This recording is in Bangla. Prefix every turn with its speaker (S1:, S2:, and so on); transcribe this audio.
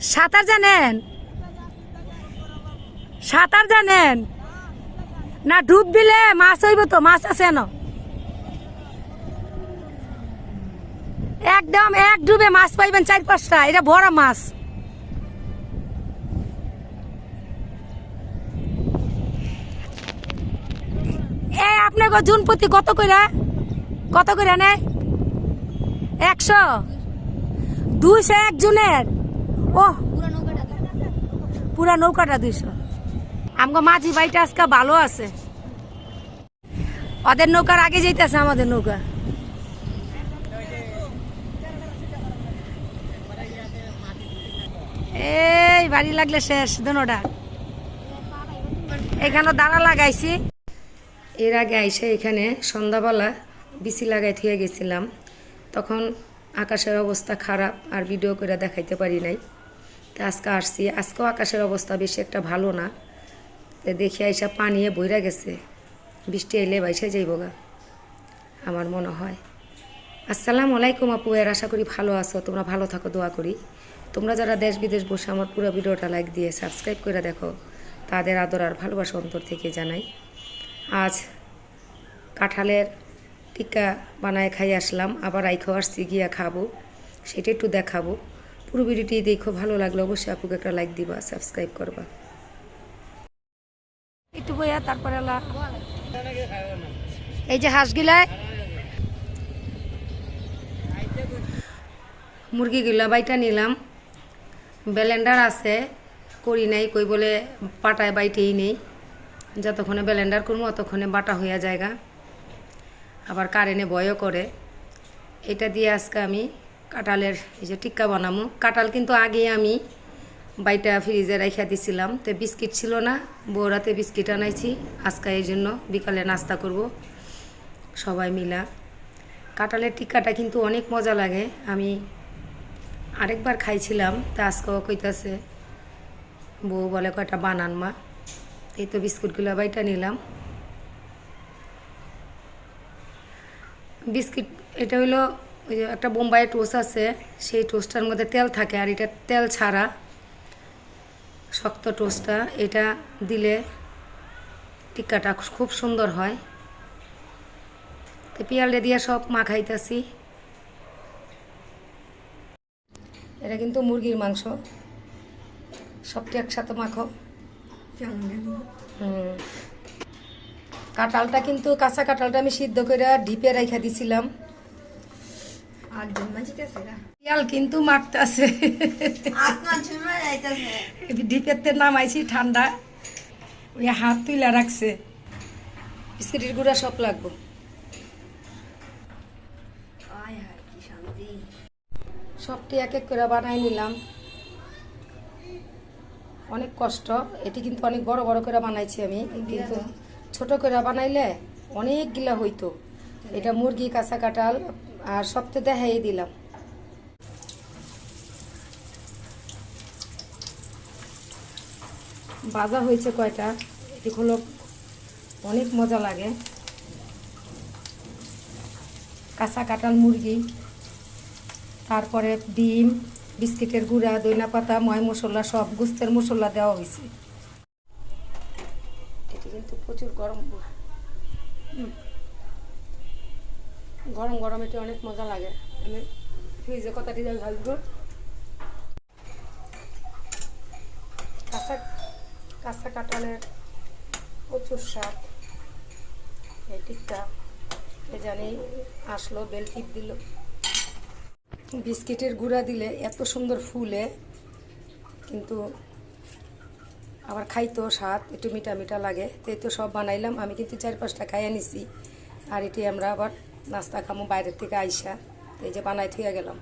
S1: সাঁতার জানেন? সাঁতার জানেন? না, ডুব দিলে মাছ হইব তো, মাছ আছে না। একদম এক ডুবে মাছ পাইবেন চার পাঁচটা, এটা বড় মাছ। এই আপনাকে জুন প্রতি কত কইরা? কত কইরা নেয়? একশো? দুইশো এক জনের? ও পুরা নৌকাটা দুইশো আমগো মাঝি ভাইটা আজকে ভালো আছে। ওদের নৌকার আগে যেতেছে আমাদের নৌকা। এই, বাড়ি লাগলে শেষ, দোনোটা। এখানে দাঁড়া লাগাইছি। এর আগে আইসে এখানে সন্ধ্যাবেলা বিসি লাগাই থুয়ে গেছিলাম। তখন আকাশের অবস্থা খারাপ, আর ভিডিও করে দেখাইতে পারি নাই। তো আজকে আসছি। আজকেও আকাশের অবস্থা বেশি একটা ভালো না। তো দেখি আইসা পানিয়ে বইরা গেছে। বৃষ্টি এলে বাইসে যাইব গা, আমার মনে হয়। আসসালামু আলাইকুম আপু, এর আশা করি ভালো আছো। তোমরা ভালো থাকো, দোয়া করি। তোমরা যারা দেশ বিদেশ বসে আমার পুরো ভিডিওটা লাইক দিয়ে সাবস্ক্রাইব করে দেখো, তাদের আদর আর ভালোবাসা অন্তর থেকে জানাই। আজ কাঁঠালের টিক্কা বানায় খাই আসলাম, আবার আইখাও আসছি গিয়া খাব, সেটা একটু দেখাবো। পুরো ভিডিওটি দেখো ভালো লাগল অবশ্যই আপুকে একটা লাইক দিবা সাবস্ক্রাইব করবা। একটু বইয়া তারপরে এই যে হাঁসগুলায় মুরগিগুলা বাইটা নিলাম। ব্যালেন্ডার আছে করি নাই কই বলে পাটায় বাইটেই নেই। যতক্ষণে ব্যালেন্ডার করব অতক্ষণে বাটা হইয়া জায়গা আবার কারেন্টে ভয়ও করে। এটা দিয়ে আজকে আমি কাঁঠালের এই যে টিক্কা বানামো। কাঁঠাল কিন্তু আগে আমি বাইটা ফ্রিজে রাইখা দিছিলাম। তো বিস্কিট ছিল না বৌরাতে বিস্কিট আনাইছি। আজকে এই জন্য বিকালে নাস্তা করব সবাই মিলা। কাঁঠালের টিক্কাটা কিন্তু অনেক মজা লাগে। আমি আরেকবার খাইছিলাম, তা আজকেও কইতাছে, বউ বলে কয়টা বানান মা? এই তো বিস্কুটগুলো বাইটা নিলাম। বিস্কিট, এটা হলো ওই যে একটা বোম্বাই টোস্ট আছে, সেই টোস্টটার মধ্যে তেল থাকে আর এটা তেল ছাড়া শক্ত টোস্টটা। এটা দিলে টিক্কাটা খুব সুন্দর হয়। তো পিয়ালে দিয়ে সব মাখাইতেছি। এটা কিন্তু মুরগির মাংস। সবটি একসাথে মাখো। হুম। কাঁঠালটা কিন্তু কাঁচা কাঁঠালটা আমি সিদ্ধ করে ডিপে রাইখা দিছিলাম। কিন্তু মারতে আছে ডিপেতে নামাইছি ঠান্ডা ওই হাত তুইলা রাখছে। বিস্কিটের গুঁড়া সব লাগবো। সবটি এক এক করে বানাই নিলাম। অনেক কষ্ট এটি কিন্তু অনেক বড় বড় করে বানাইছি আমি কিন্তু ছোট করে বানাইলে অনেক গিলা হইতো এটা মুরগি কাঁচা কাঁঠাল আর সব সবতে দেখাই দিলাম। বাজা হয়েছে কয়টা? এটি হলো অনেক মজা লাগে। কাঁচা কাঁঠাল মুরগি তারপরে ডিম বিস্কিটের গুঁড়া দইনা পাতা ময় মশলা সব গুস্তের মশলা দেওয়া হয়েছে। এটি কিন্তু প্রচুর গরম। হুম। গরম গরম এটি অনেক মজা লাগে। আমি ফ্রিজে কথাটি দিয়ে ভাজবো কাঁচা কাঁচা কাঁঠালের প্রচুর স্বাদ। এই টিকটা এ জানি আসলো বেল টিপ দিল। বিস্কিটের গুঁড়া দিলে এত সুন্দর ফুলে, কিন্তু আবার খাইতেও স্বাদ, একটু মিঠা মিঠা লাগে। তো সব বানাইলাম, আমি কিন্তু চার পাঁচটা খাইয়া নিছি। আর এটি আমরা আবার নাস্তা খামো বাইরের থেকে আইসা এই যে বানাই থুয়ে গেলাম।